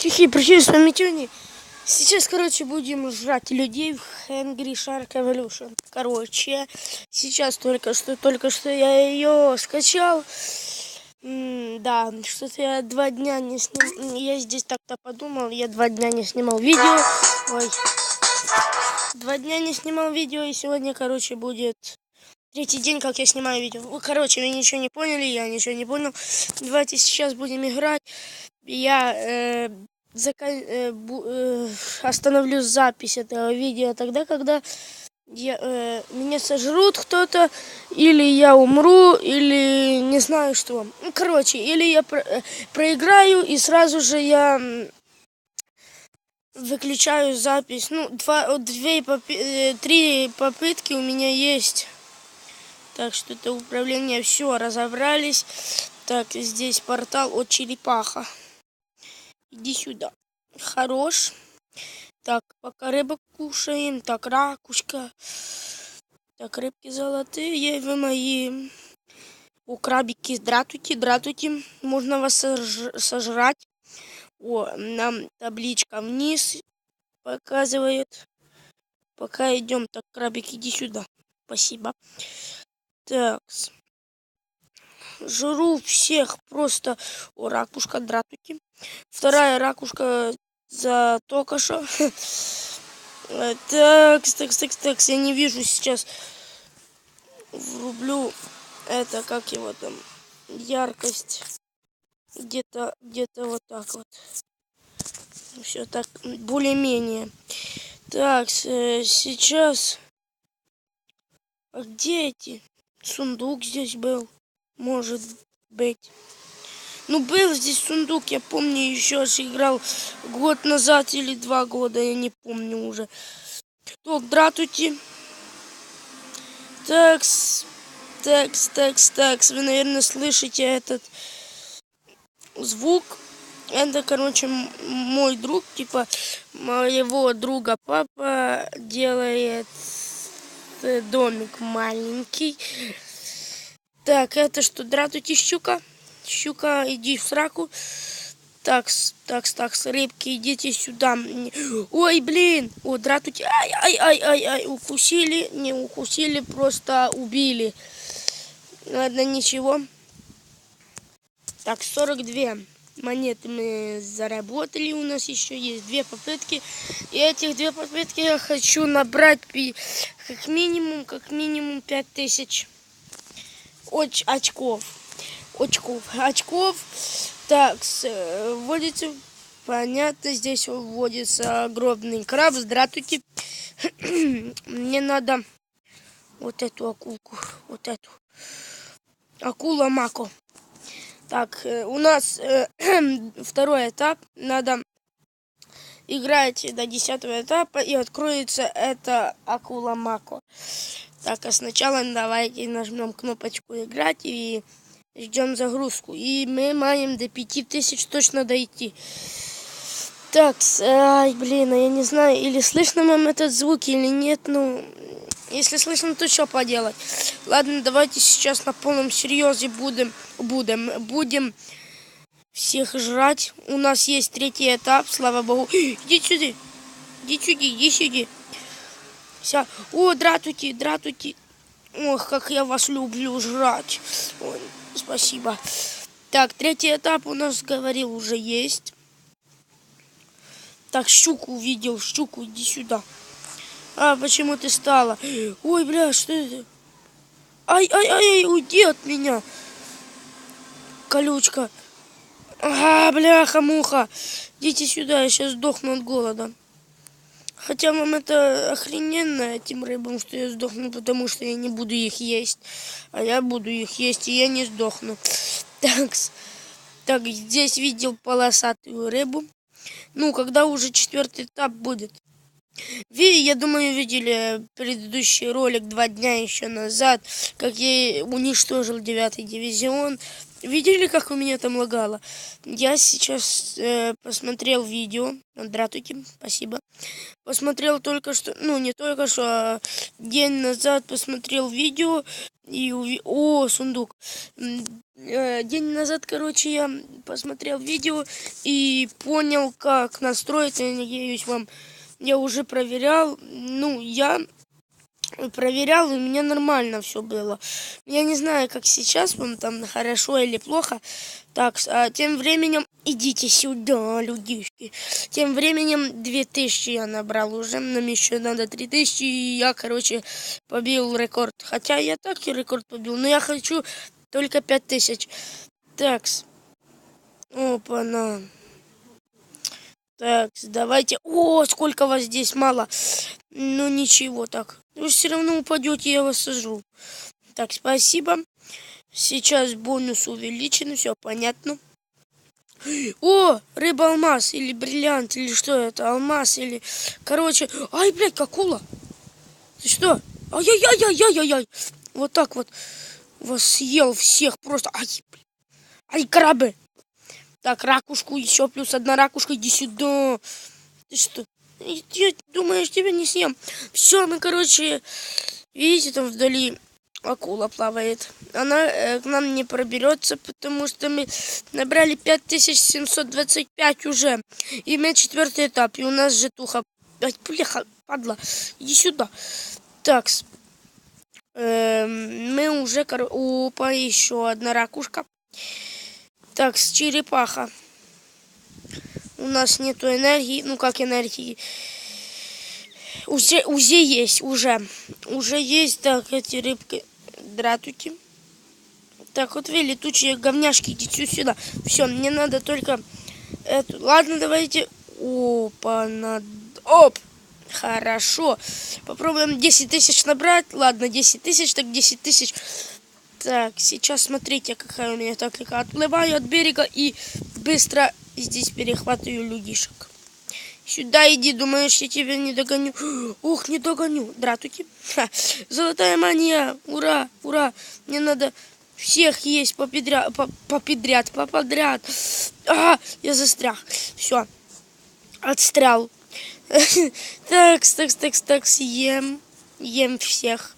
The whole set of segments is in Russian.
Хихи, привет, с. Сейчас, короче, будем жрать людей в Hungry Shark Evolution. Короче, сейчас только что, только что я ее скачал. М, да, что-то я два дня не снимал. Я здесь так-то подумал, я два дня не снимал видео. Ой. Два дня не снимал видео, и сегодня, короче, будет третий день, как я снимаю видео. Ну, Короче, вы ничего не поняли, я ничего не понял. Давайте сейчас будем играть. Я э, зака- э, бу- э, остановлю запись этого видео тогда, когда я, э, меня сожрут кто-то, или я умру, или не знаю что. Ну, короче, или я про- э, проиграю, и сразу же я выключаю запись. Ну, два, две, попи- э, три попытки у меня есть. Так что это управление все, разобрались. Так, здесь портал от черепаха. Иди сюда. Хорош. Так, пока рыбок кушаем. Так, ракушка. Так, рыбки золотые вы мои. О, крабики, здравствуйте, здравствуйте. Можно вас сож- сожрать. О, нам табличка вниз показывает. Пока идем. Так, крабик, иди сюда. Спасибо. Так. Жру всех просто. О, ракушка, здравствуйте. Вторая ракушка за. Э, Так, так, так, так, я не вижу сейчас. Врублю это, как его там, яркость. Где-то, где-то вот так вот. Все так, более-менее. Так, сейчас. А где эти? Сундук здесь был. Может быть. Ну, был здесь сундук, я помню, еще аж играл год назад или два года, я не помню уже. Так, здравствуйте. Такс, такс, такс, такс. Вы, наверное, слышите этот звук. Это, короче, мой друг, типа, моего друга папа делает домик маленький. Так, это что, здравствуйте, щука? Щука, иди в сраку. Такс, такс, такс, рыбки, идите сюда. Ой, блин, о, здравствуйте. Ай, ай, ай, ай, ай, укусили, не укусили, просто убили. Ладно, ничего. Так, 42 монеты мы заработали. У нас еще есть две попытки. И этих две попытки я хочу набрать как минимум, как минимум 5000 оч- очков. Очков. Очков. Так, э, вводится, понятно, здесь вводится гробный краб. Здравствуйте. Мне надо вот эту акулку, вот эту. Акула Мако. Так, э, у нас э, второй этап. Надо играть до десятого этапа и откроется это Акула Мако. Так, а сначала давайте нажмем кнопочку играть и ждем загрузку. И мы маем до 5000 точно дойти. Так, ай, блин, а я не знаю, или слышно вам этот звук, или нет, ну, если слышно, то что поделать. Ладно, давайте сейчас на полном серьезе будем, будем, будем всех жрать. У нас есть третий этап, слава богу. Иди сюда, иди сюда, иди сюда. Вся. О, здравствуйте, здравствуйте. Ох, как я вас люблю жрать. Ой, спасибо. Так, третий этап у нас, говорил, уже есть. Так, щуку увидел, щуку, иди сюда. А, почему ты стала? Ой, бля, что это? Ай, ай, ай, уйди от меня. Колючка. А, бляха-муха. Идите сюда, я сейчас сдохну от голода. Хотя вам это охрененно этим рыбам, что я сдохну, потому что я не буду их есть. А я буду их есть, и я не сдохну. Так, так здесь видел полосатую рыбу. Ну, когда уже четвертый этап будет. Ви, я думаю, видели предыдущий ролик два дня еще назад, как я уничтожил девятый дивизион. Видели, как у меня там лагало? Я сейчас э, посмотрел видео. Дратуки, спасибо. Посмотрел только что, ну не только что, а день назад посмотрел видео и уви... О, сундук. Э, день назад, короче, я посмотрел видео и понял, как настроить. Я надеюсь, вам я уже проверял. Ну, я проверял, и у меня нормально все было. Я не знаю, как сейчас вам там хорошо или плохо. Так, а тем временем идите сюда, людишки. Тем временем 2000 я набрал уже, нам еще надо 3000, и я, короче, побил рекорд. Хотя я так и рекорд побил, но я хочу только 5000. Такс. Опа-на. Так, давайте. О, сколько вас здесь мало. Ну ничего так. Вы все равно упадете, я вас сажу. Так, спасибо. Сейчас бонус увеличен, все понятно. О, рыба-алмаз или бриллиант, или что это, алмаз, или... Короче, ай, блядь, какула. Ты что? Ай-яй-яй-яй-яй-яй. Вот так вот вас съел всех просто. Ай, блядь. Ай, крабы. Так, ракушку еще, плюс одна ракушка, иди сюда. Ты что? Я думаешь, тебя не съем. Все, мы, короче, видите, там вдали акула плавает. Она э, к нам не проберется, потому что мы набрали 5725 уже. И у меня четвертый этап, и у нас жетуха. Ай, бляха, падла, иди сюда. Так, э, мы уже, кор... опа, еще одна ракушка. Так, черепаха. У нас нету энергии. Ну, как энергии? Уже, уже есть, уже. Уже есть, так, эти рыбки. Дратуйте. Так, вот вы, летучие говняшки, идите сюда. Все, мне надо только эту. Ладно, давайте. Опа, надо. Оп! Хорошо. Попробуем 10 тысяч набрать. Ладно, 10 тысяч, так 10 тысяч. Так, сейчас смотрите, какая у меня тактика. Отплываю от берега и быстро здесь перехватываю людишек. Сюда иди, думаешь, я тебя не догоню. Ух, не догоню. Дратуйте. Ха. Золотая мания. Ура, ура. Мне надо всех есть попедряд, попедряд, поподряд. А, я застрял. Все. Отстрял. Такс, такс, такс, такс, ем. Ем всех.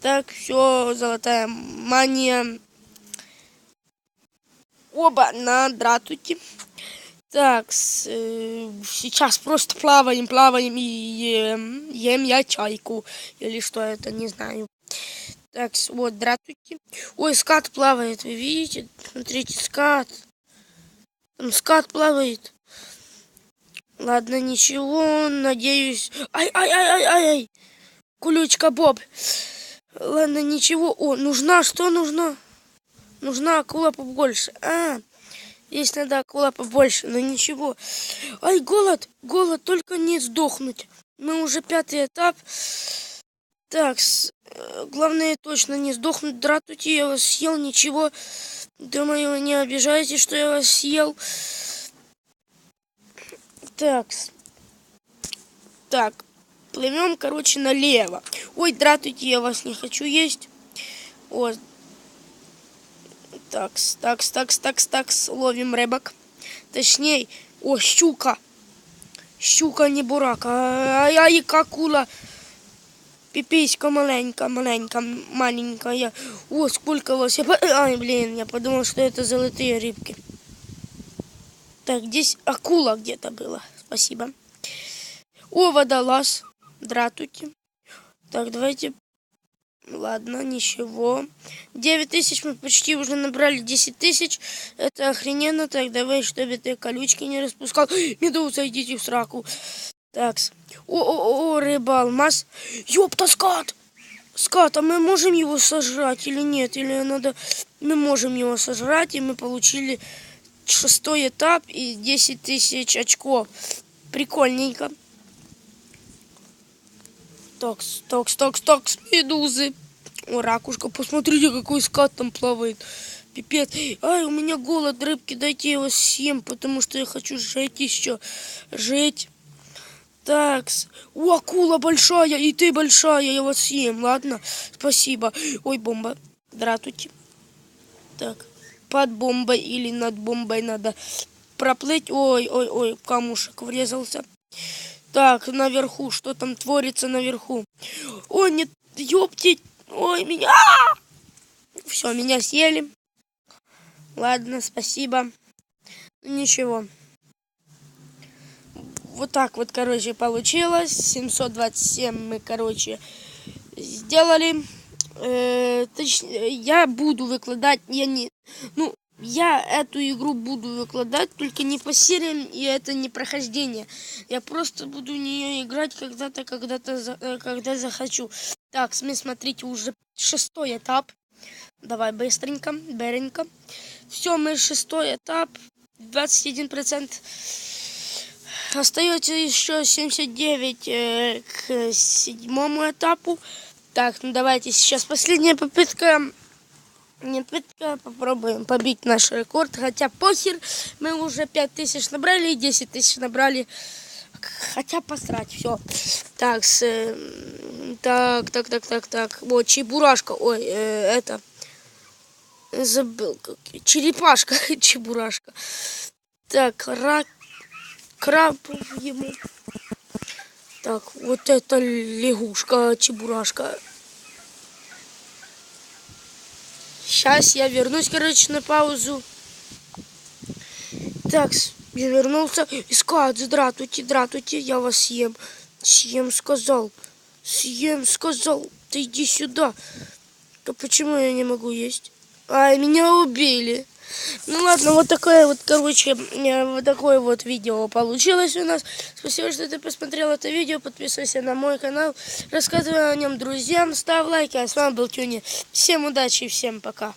Так, все, золотая мания. Оба на дратуйте. Так, э, сейчас просто плаваем, плаваем и ем, ем я чайку. Или что это, не знаю. Так, вот, дратуйте. Ой, скат плавает, вы видите? Смотрите, скат. Там скат плавает. Ладно, ничего, надеюсь. Ай-ай-ай-ай-ай! Кулючка Боб. Ладно, ничего. О, нужна, что нужна? Нужна акула побольше. А, здесь надо акула побольше, но ничего. Ай, голод, голод, только не сдохнуть. Мы уже пятый этап. Так, с, э, главное точно не сдохнуть. Дратуйте, я вас съел, ничего. Думаю, не обижаетесь, что я вас съел. Так, так, плывем, короче, налево. Ой, дратуйте, я вас не хочу есть. О, такс, такс, такс, такс, такс, ловим рыбок. Точнее, о, щука. Щука, не бурак. Ай, ай, какула. Пиписька маленькая, маленькая, маленькая. О, сколько вас. Я... Ай, блин, я подумал, что это золотые рыбки. Так, здесь акула где-то была. Спасибо. О, водолаз. Дратуйте. Так, давайте... Ладно, ничего. 9 тысяч мы почти уже набрали 10 тысяч. Это охрененно. Так, давай, чтобы ты колючки не распускал. Медуза, идите в сраку. Так. О-о-о, рыба, алмаз. Ёпта, скат! Скат, а мы можем его сожрать или нет? Или надо... Мы можем его сожрать, и мы получили шестой этап и 10 тысяч очков. Прикольненько. Такс, такс, такс, такс, медузы. О, ракушка, посмотрите, какой скат там плавает. Пипец. Ай, у меня голод, рыбки, дайте вас съем, потому что я хочу жить еще. Жить. Такс. О, акула большая, и ты большая, я вас съем, ладно? Спасибо. Ой, бомба. Дратуйте. Так. под бомбой или над бомбой надо проплыть. Ой, ой, ой, камушек врезался. Так, наверху, что там творится наверху? Ой, нет, ёптить, ой, меня... Все, меня съели. Ладно, спасибо. Ничего. Вот так вот, короче, получилось. 727 мы, короче, сделали. Э, точнее, я буду выкладывать, я не... Ну, я эту игру буду выкладывать, только не по сериям, и это не прохождение. Я просто буду в нее играть когда-то, когда-то, э, когда захочу. Так, смотрите, уже шестой этап. Давай быстренько, беренько. Все, мы шестой этап. 21%. Остается еще 79 э, к седьмому этапу. Так, ну давайте сейчас последняя попытка. Нет, попытка. Попробуем побить наш рекорд. Хотя похер, мы уже 5000 набрали и 10 тысяч набрали. Хотя посрать, все. Так, с, э, так, так, так, так, так. Вот, чебурашка. Ой, э, это забыл, как черепашка, чебурашка. Так, рак, краб ему. Так, вот это лягушка, чебурашка. Сейчас я вернусь, короче, на паузу. Так, я вернулся. Искать, здравствуйте, здравствуйте, я вас съем. Съем, сказал. Съем, сказал. Ты иди сюда. А почему я не могу есть? А, меня убили. Ну ладно, вот такое вот, короче, вот такое вот видео получилось у нас. Спасибо, что ты посмотрел это видео. Подписывайся на мой канал. Рассказывай о нем друзьям. Ставь лайки. А с вами был Тюни. Всем удачи и всем пока.